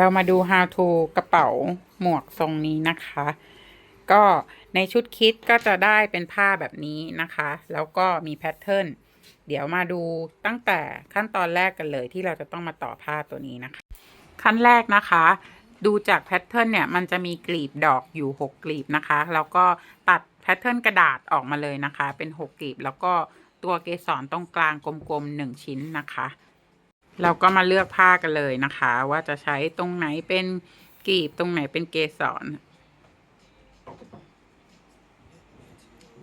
เรามาดู how to กระเป๋าหมวกทรงนี้นะคะ ก็ในชุดคิดก็จะได้เป็นผ้าแบบนี้นะคะ แล้วก็มีแพทเทิร์น เดี๋ยวมาดูตั้งแต่ขั้นตอนแรกกันเลยที่เราจะต้องมาต่อผ้าตัวนี้นะคะ ขั้นแรกนะคะ ดูจากแพทเทิร์นเนี่ยมันจะมีกลีบดอกอยู่6กลีบนะคะ แล้วก็ตัดแพทเทิร์นกระดาษออกมาเลยนะคะ เป็น 6กลีบ แล้วก็ตัวเกสรตรงกลางกลมๆ1ชิ้นนะคะ เราก็มาเลือกผ้ากันเลยนะคะ ว่าจะใช้ตรงไหนเป็นกีบตรงไหนเป็นเกสร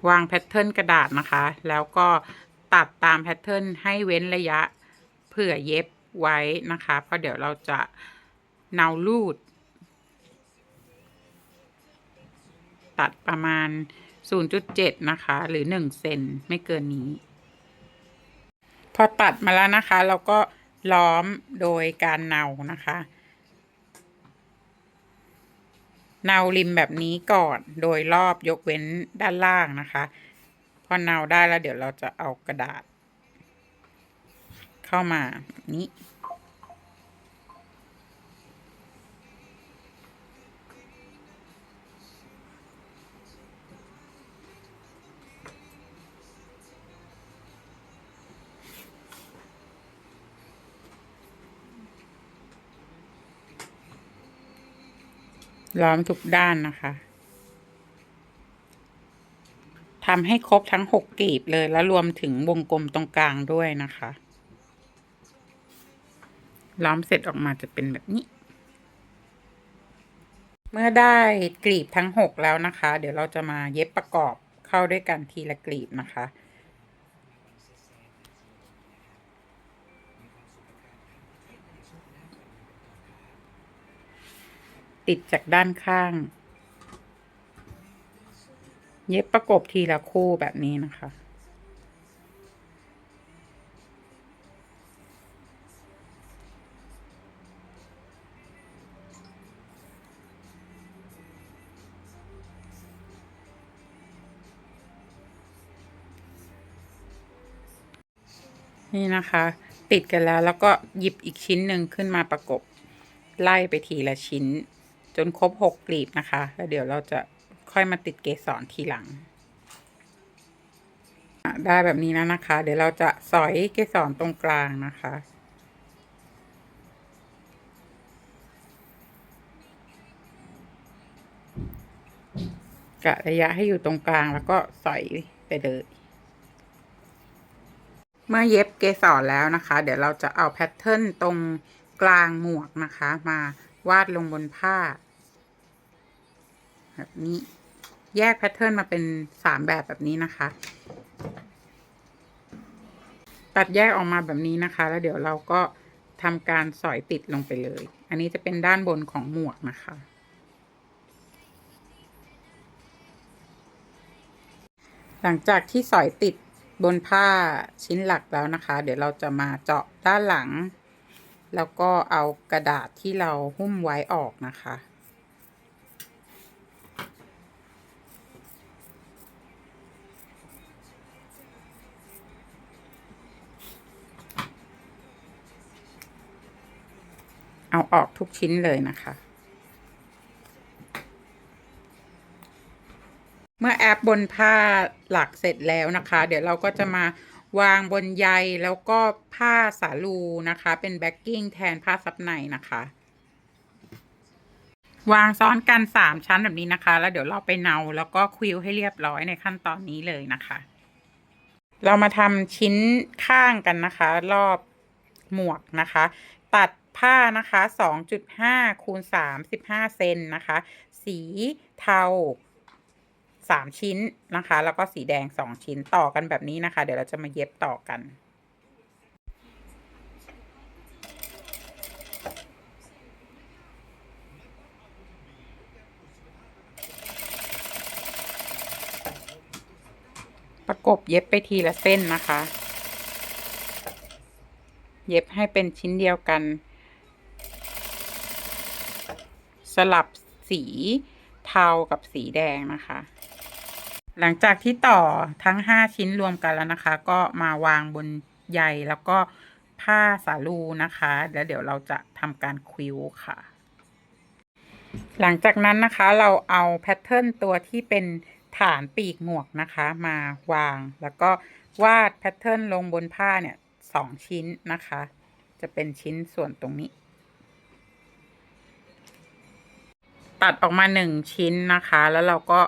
วางแพทเทิร์นกระดาษนะคะ แล้วก็ตัดตามแพทเทิร์นให้เว้นระยะเผื่อเย็บไว้นะคะ เพราะเดี๋ยวเราจะเนาลูด ตัดประมาณ 0.7 นะคะ หรือ 1 เซนไม่เกินนี้ พอตัดมาแล้วนะคะ เราก็ ล้อมโดยการเนานะคะ เนาริมแบบนี้ก่อนโดยรอบยกเว้นด้านล่างนะคะ พอเนาได้แล้วเดี๋ยวเราจะเอากระดาษ เข้ามาแบบนี้ ล้อมทุกด้านนะคะทำให้ครบทั้งหกกลีบเลยแล้วรวมถึงวงกลมตรงกลางด้วยนะคะ ล้อมเสร็จออกมาจะเป็นแบบนี้ เมื่อได้กลีบทั้งหกแล้วนะคะ เดี๋ยวเราจะมาเย็บประกอบเข้าด้วยกันทีละกลีบนะคะ ติดจากด้านข้าง เย็บประกบทีละคู่แบบนี้นะคะนี่นะคะ ติดกันแล้วแล้วก็หยิบอีกชิ้นหนึ่งขึ้นมาประกบ ไล่ไปทีละชิ้น จนครบหกกลีบนะคะ แล้วเดี๋ยวเราจะค่อยมาติดเกสรทีหลัง ได้แบบนี้แล้วนะคะ เดี๋ยวเราจะสอยเกสรตรงกลางนะคะกะระยะให้อยู่ตรงกลางแล้วก็สอยไปเลย เมื่อเย็บเกสรแล้วนะคะ เดี๋ยวเราจะเอาแพทเทิร์นตรงกลางหมวกนะคะ มาวาดลงบนผ้า แบบนี้ แยกแพทเทิร์นมาเป็นสามแบบแบบนี้นะคะ ตัดแยกออกมาแบบนี้นะคะ แล้วเดี๋ยวเราก็ทำการสอยติดลงไปเลย อันนี้จะเป็นด้านบนของหมวกนะคะ หลังจากที่สอยติดบนผ้าชิ้นหลักแล้วนะคะ เดี๋ยวเราจะมาเจาะด้านหลัง แล้วก็เอากระดาษที่เราหุ้มไว้ออกนะคะ เอาออกทุกชิ้นเลยนะคะ เมื่อแอปบนผ้าหลักเสร็จแล้วนะคะ เดี๋ยวเราก็จะมาวางบนใยแล้วก็ผ้าสาลูนะคะ เป็นแบ็กกิ้งแทนผ้าซับในนะคะ วางซ้อนกันสามชั้นแบบนี้นะคะ แล้วเดี๋ยวเราไปเนาแล้วก็ควิลให้เรียบร้อยในขั้นตอนนี้เลยนะคะ เรามาทำชิ้นข้างกันนะคะ รอบหมวกนะคะ ตัด ผ้านะคะ 2.5คูณ35 เซนนะคะ สีเทาสามชิ้นนะคะ แล้วก็สีแดงสองชิ้นต่อกันแบบนี้นะคะ เดี๋ยวเราจะมาเย็บต่อกันประกบเย็บไปทีละเส้นนะคะ เย็บให้เป็นชิ้นเดียวกัน สลับสีเทากับสีแดงนะคะ หลังจากที่ต่อทั้ง 5 ชิ้นรวมกันแล้วนะคะ ก็มาวางบนใยแล้วก็ผ้าสาลูนะคะ แล้วเดี๋ยวเราจะทำการควิวค่ะ หลังจากนั้นนะคะเราเอาแพทเทิร์นตัวที่เป็นฐานปีกหมวกนะคะ มาวางแล้วก็วาดแพทเทิร์นลงบนผ้าเนี่ยสองชิ้นนะคะ จะเป็นชิ้นส่วนตรงนี้ ตัดออกมาหนึ่งชิ้นนะคะ แล้วเราก็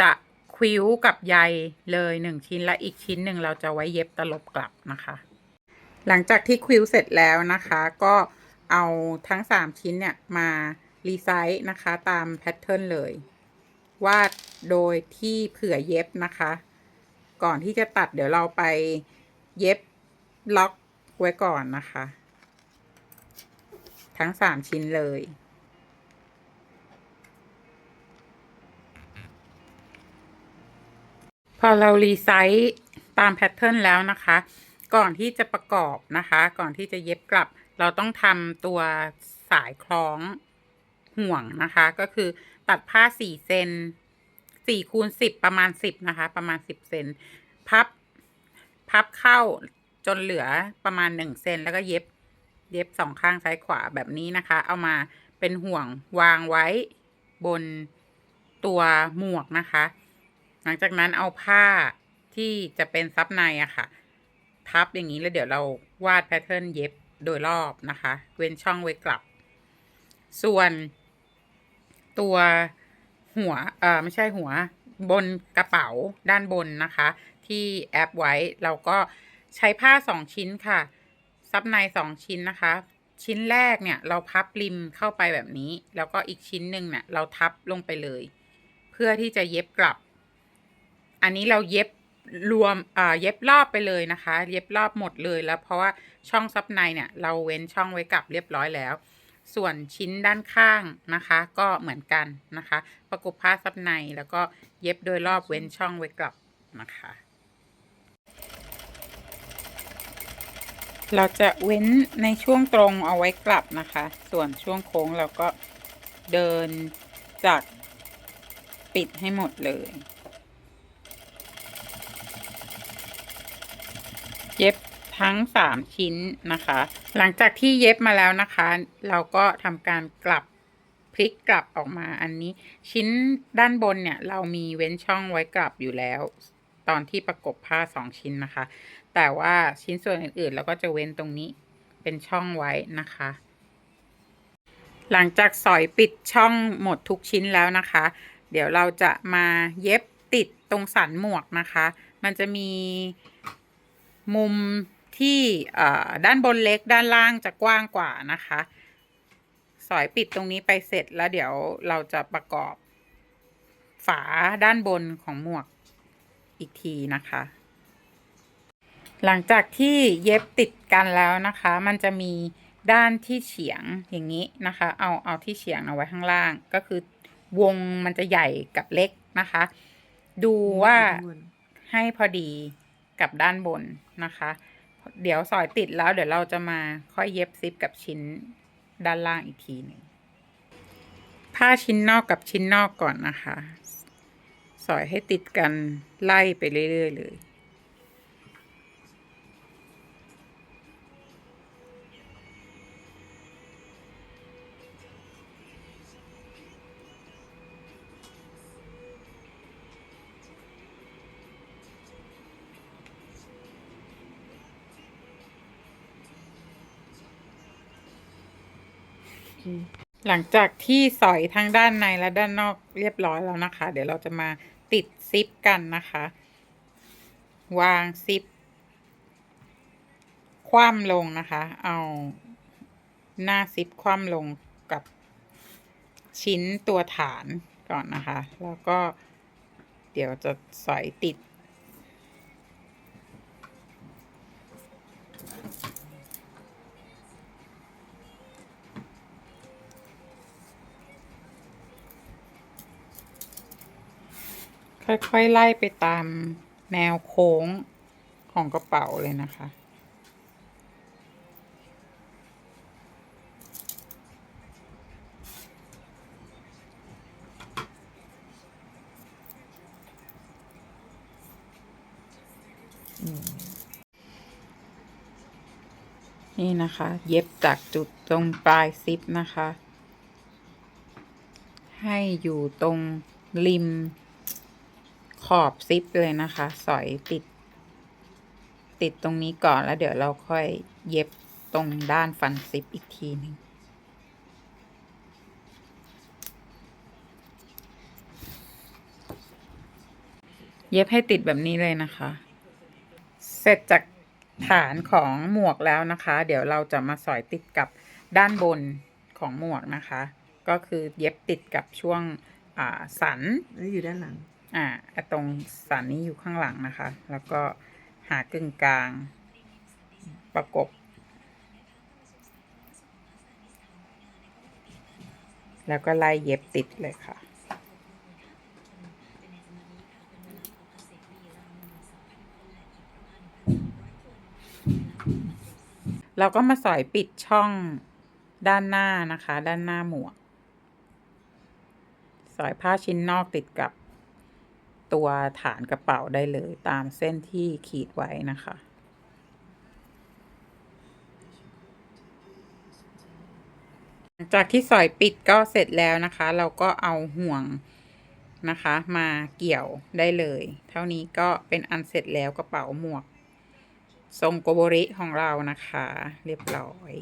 จะควิวกับใยเลยหนึ่งชิ้นและอีกชิ้นหนึ่งเราจะไว้เย็บตลบกลับนะคะ หลังจากที่ควิวเสร็จแล้วนะคะ ก็เอาทั้ง3ชิ้นเนี่ยมารีไซส์นะคะตามแพทเทิร์นเลย วาดโดยที่เผื่อเย็บนะคะ ก่อนที่จะตัดเดี๋ยวเราไปเย็บล็อกไว้ก่อนนะคะ ทั้ง3ชิ้นเลย พอเรารีไซส์ตามแพทเทิร์นแล้วนะคะ ก่อนที่จะประกอบนะคะ ก่อนที่จะเย็บกลับ เราต้องทำตัวสายคล้องห่วงนะคะ ก็คือตัดผ้าสี่เซนสี่คูณสิบประมาณสิบนะคะ ประมาณสิบเซนพับ พับเข้าจนเหลือประมาณหนึ่งเซนแล้วก็เย็บ เย็บสองข้างซ้ายขวาแบบนี้นะคะ เอามาเป็นห่วงวางไว้บนตัวหมวกนะคะ หลังจากนั้นเอาผ้าที่จะเป็นซับในอะค่ะ ทับอย่างนี้แล้วเดี๋ยวเราวาดแพทเทิร์นเย็บโดยรอบนะคะ เว้นช่องไว้กลับ ส่วนตัวหัวเอ่อไม่ใช่หัวบนกระเป๋าด้านบนนะคะ ที่แอปไว้เราก็ใช้ผ้าสองชิ้นค่ะ ซับในสองชิ้นนะคะ ชิ้นแรกเนี่ยเราพับริมเข้าไปแบบนี้ แล้วก็อีกชิ้นหนึ่งเนี่ยเราทับลงไปเลย เพื่อที่จะเย็บกลับ อันนี้เราเย็บรวมเย็บรอบไปเลยนะคะ เย็บรอบหมดเลยแล้วเพราะว่าช่องซับในเนี่ย เราเว้นช่องไว้กลับเรียบร้อยแล้ว ส่วนชิ้นด้านข้างนะคะ ก็เหมือนกันนะคะ ประกบผ้าซับในแล้วก็เย็บโดยรอบเว้นช่องไว้กลับนะคะ เราจะเว้นในช่วงตรงเอาไว้กลับนะคะ ส่วนช่วงโค้งเราก็เดินจากปิดให้หมดเลย เย็บ ทั้งสามชิ้นนะคะ หลังจากที่เย็บมาแล้วนะคะ เราก็ทำการกลับพลิกกลับออกมาอันนี้ ชิ้นด้านบนเนี่ย เรามีเว้นช่องไว้กลับอยู่แล้ว ตอนที่ประกบผ้าสองชิ้นนะคะ แต่ว่าชิ้นส่วนอื่นๆเราก็จะเว้นตรงนี้เป็นช่องไว้นะคะ หลังจากสอยปิดช่องหมดทุกชิ้นแล้วนะคะ เดี๋ยวเราจะมาเย็บติดตรงสันหมวกนะคะ มันจะมีมุม ที่ด้านบนเล็กด้านล่างจะกว้างกว่านะคะ สอยปิดตรงนี้ไปเสร็จแล้วเดี๋ยวเราจะประกอบ ฝาด้านบนของหมวกอีกทีนะคะ หลังจากที่เย็บติดกันแล้วนะคะ มันจะมีด้านที่เฉียงอย่างนี้นะคะ เอาเอาที่เฉียงเอาไว้ข้างล่าง ก็คือวงมันจะใหญ่กับเล็กนะคะ ดูว่าให้พอดีกับด้านบนนะคะ เดี๋ยวสอยติดแล้วเดี๋ยวเราจะมาค่อยเย็บซิปกับชิ้นด้านล่างอีกทีหนึ่งผ้าชิ้นนอกกับชิ้นนอกก่อนนะคะ สอยให้ติดกันไล่ไปเรื่อยๆเลย หลังจากที่สอยทั้งด้านในและด้านนอกเรียบร้อยแล้วนะคะ เดี๋ยวเราจะมาติดซิปกันนะคะ วางซิป คว่ำลงนะคะ เอาหน้าซิปคว่ำลงกับชิ้นตัวฐานก่อนนะคะ แล้วก็เดี๋ยวจะสอยติด ค่อยๆไล่ไปตามแนวโค้งของกระเป๋าเลยนะคะ นี่นะคะ เย็บจากจุดตรงปลายซิปนะคะ ให้อยู่ตรงริม ขอบซิปเลยนะคะ สอยติด ติดตรงนี้ก่อนแล้วเดี๋ยวเราค่อยเย็บตรงด้านฟันซิปอีกทีหนึ่งเย็บให้ติดแบบนี้เลยนะคะ เสร็จจากฐานของหมวกแล้วนะคะ เดี๋ยวเราจะมาสอยติดกับด้านบนของหมวกนะคะ ก็คือเย็บติดกับช่วงอ่าสันอยู่ด้านหลัง อ่าตรงสันนี้อยู่ข้างหลังนะคะ แล้วก็หากึ่งกลาง ประกบ แล้วก็ไล่เย็บติดเลยค่ะเราก็มาสอยปิดช่องด้านหน้านะคะ ด้านหน้าหมวก สอยผ้าชิ้นนอกติดกับ ตัวฐานกระเป๋าได้เลยตามเส้นที่ขีดไว้นะคะจากที่สอยปิดก็เสร็จแล้วนะคะ เราก็เอาห่วงนะคะ มาเกี่ยวได้เลย เท่านี้ก็เป็นอันเสร็จแล้วกระเป๋าหมวก ทรงโกโบริของเรานะคะ เรียบร้อย